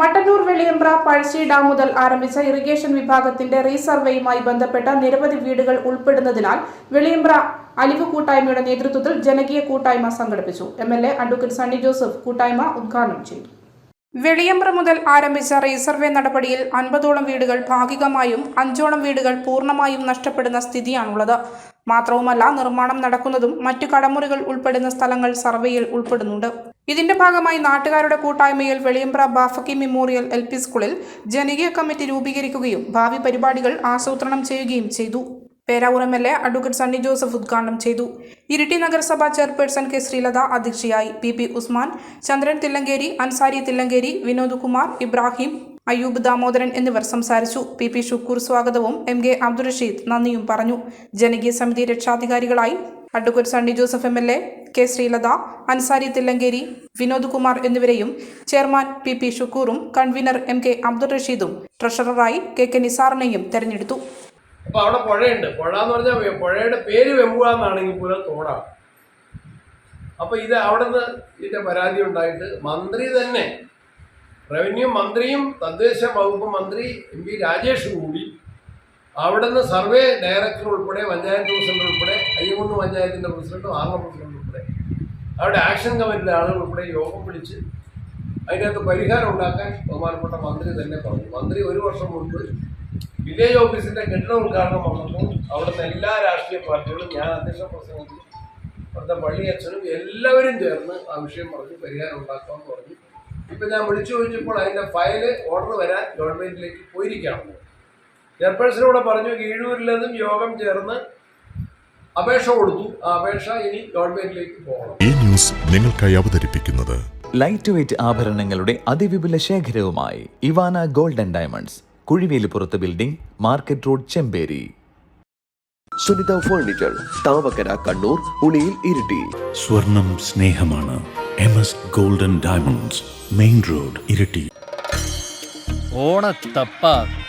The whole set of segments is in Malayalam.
മട്ടന്നൂർ വെളിയമ്പ്ര പഴശ്ശി ഡാം മുതൽ ആരംഭിച്ച ഇറിഗേഷൻ വിഭാഗത്തിന്റെ റീസർവേയുമായി ബന്ധപ്പെട്ട നിരവധി വീടുകൾ ഉൾപ്പെടുന്നതിനാൽ വെളിയമ്പ്ര അലിവ് കൂട്ടായ്മയുടെ നേതൃത്വത്തിൽ ജനകീയ കൂട്ടായ്മ സംഘടിപ്പിച്ചു. M L A advocate Sunny Joseph കൂട്ടായ്മ ഉദ്ഘാടനം ചെയ്തു. വെളിയമ്പ്ര മുതൽ ആരംഭിച്ച റീസർവേ നടപടിയിൽ അൻപതോളം വീടുകൾ ഭാഗികമായും അഞ്ചോളം വീടുകൾ പൂർണമായും നഷ്ടപ്പെടുന്ന സ്ഥിതിയാണുള്ളത്. മാത്രവുമല്ല നിർമ്മാണം നടക്കുന്നതും മറ്റു കടമുറികൾ ഉൾപ്പെടുന്ന സ്ഥലങ്ങൾ സർവേയിൽ ഉൾപ്പെടുന്നുണ്ട്. ഇതിന്റെ ഭാഗമായി നാട്ടുകാരുടെ കൂട്ടായ്മയിൽ Veliyambra Bafaqi memorial L P സ്കൂളിൽ ജനകീയ കമ്മിറ്റി രൂപീകരിക്കുകയും ഭാവി പരിപാടികൾ ആസൂത്രണം ചെയ്യുകയും ചെയ്തു. Peravoor M L A advocate Sunny Joseph ഉദ്ഘാടനം ചെയ്തു. ഇരിട്ടി നഗരസഭാ ചെയർപേഴ്സൺ കെ ശ്രീലത അധ്യക്ഷയായി പി പി ഉസ്മാൻ ചന്ദ്രൻ തില്ലങ്കേരി അൻസാരി തില്ലങ്കേരി വിനോദ് കുമാർ ഇബ്രാഹിം അയ്യൂബ് ദാമോദരൻ എന്നിവർ സംസാരിച്ചു. പി പി ഷുക്കൂർ സ്വാഗതവും എം കെ അബ്ദുൾ റഷീദ് നന്ദിയും പറഞ്ഞു. ജനകീയ സമിതി രക്ഷാധികാരികളായി advocate Sunny Joseph M L A K Sreelatha Ansari Thillankeri Vinod Kumar എന്നിവരെയും ചെയർമാൻ പി പി ഷുക്കൂറും കൺവീനർ എം കെ അബ്ദുൾ റഷീദും ട്രഷററായി കെ കെ നിസാറിനെയും തെരഞ്ഞെടുത്തു. അപ്പൊ അവിടെ പുഴയുണ്ട്. പുഴ എന്ന് പറഞ്ഞാൽ പുഴയുടെ പേര് വെമ്പുഴ എന്നാണെങ്കിൽ പോലും തോടാണ്. അപ്പൊ ഇത് അവിടെ നിന്ന് ഇതിന്റെ പരാതി ഉണ്ടായിട്ട് മന്ത്രി തന്നെ റവന്യൂ മന്ത്രിയും തദ്ദേശ വകുപ്പ് മന്ത്രി എം പി രാജേഷും കൂടി അവിടെ നിന്ന് സർവേ ഡയറക്ടർ ഉൾപ്പെടെ പഞ്ചായത്ത് പ്രസിഡന്റ് ഉൾപ്പെടെ അയ്യകുന്ന് പഞ്ചായത്തിന്റെ പ്രസിഡന്റും ആർമ പ്രസിഡന്റ് ഉൾപ്പെടെ. അവിടെ ആക്ഷൻ കമ്മിറ്റിയുടെ ആളുകൾ ഉൾപ്പെടെ യോഗം വിളിച്ച് അതിനകത്ത് പരിഹാരം ഉണ്ടാക്കാൻ ബഹുമാനപ്പെട്ട മന്ത്രി തന്നെ പറഞ്ഞു. മന്ത്രി ഒരു വർഷം മുൻപ് വില്ലേജ് ഓഫീസിന്റെ കെട്ടിട ഉദ്ഘാടനം വന്നപ്പോൾ അവിടുത്തെ എല്ലാ രാഷ്ട്രീയ പാർട്ടികളും ഞാൻ അധ്യക്ഷ പ്രസംഗത്തിൽ അവിടുത്തെ പള്ളി അച്ഛനും എല്ലാവരും ചേർന്ന് ആ വിഷയം പറഞ്ഞ് പരിഹാരം ഉണ്ടാക്കാമെന്ന് പറഞ്ഞു. ഇപ്പം ഞാൻ വിളിച്ചു ചോദിച്ചപ്പോൾ അതിന്റെ ഫയൽ ഓർഡർ വരാൻ ഗവൺമെന്റിലേക്ക് പോയിരിക്കുകയാണ്. ചെയർപേഴ്സണോട് പറഞ്ഞു കീഴൂരിലതും യോഗം ചേർന്ന് അപേക്ഷ കൊടുത്തു. ആ അപേക്ഷ ഇനി ഗവൺമെന്റിലേക്ക് പോകണം. ഈ ന്യൂസ് നിങ്ങൾക്കായി അവതരിപ്പിക്കുന്നത് ലൈറ്റ് വെയ്റ്റ് ആഭരണങ്ങളുടെ അതിവിപുല ശേഖരവുമായി Ivana golden diamonds കുഴിവേലിപ്പുറത്ത് building market road Chemperi. Sunitha furniture Thavakkara Kannur Uliyil Iritty. സ്വർണം സ്നേഹമാണ് M S golden diamonds main road Iritty. ഓണത്തപ്പ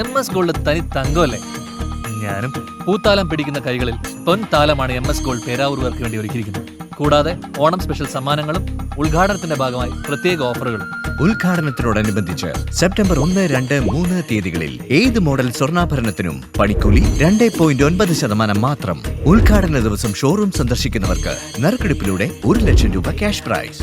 M S gold തനി തങ്കമല്ലേ? ഞാനും പൂത്താലം പിടിക്കുന്ന കൈകളിൽ പൊൻതാലമാണ് എം എസ് ഗോൾഡ് പേരാവൂർവർക്ക് വേണ്ടി ഒരുക്കിയിരിക്കുന്നത്. കൂടാതെ ഓണം സ്പെഷ്യൽ സമ്മാനങ്ങളും ഉദ്ഘാടനത്തിന്റെ ഭാഗമായി പ്രത്യേക ഓഫറുകളും. ഉദ്ഘാടനത്തിനോടനുബന്ധിച്ച് സെപ്റ്റംബർ ഒന്ന് രണ്ട് മൂന്ന് തീയതികളിൽ ഏത് മോഡൽ സ്വർണാഭരണത്തിനും പണിക്കൂലി രണ്ട് പോയിന്റ് ഒൻപത് ശതമാനം മാത്രം. ഉദ്ഘാടന ദിവസം ഷോറൂം സന്ദർശിക്കുന്നവർക്ക് നറുക്കെടുപ്പിലൂടെ ഒരു ലക്ഷം രൂപ ക്യാഷ് പ്രൈസ്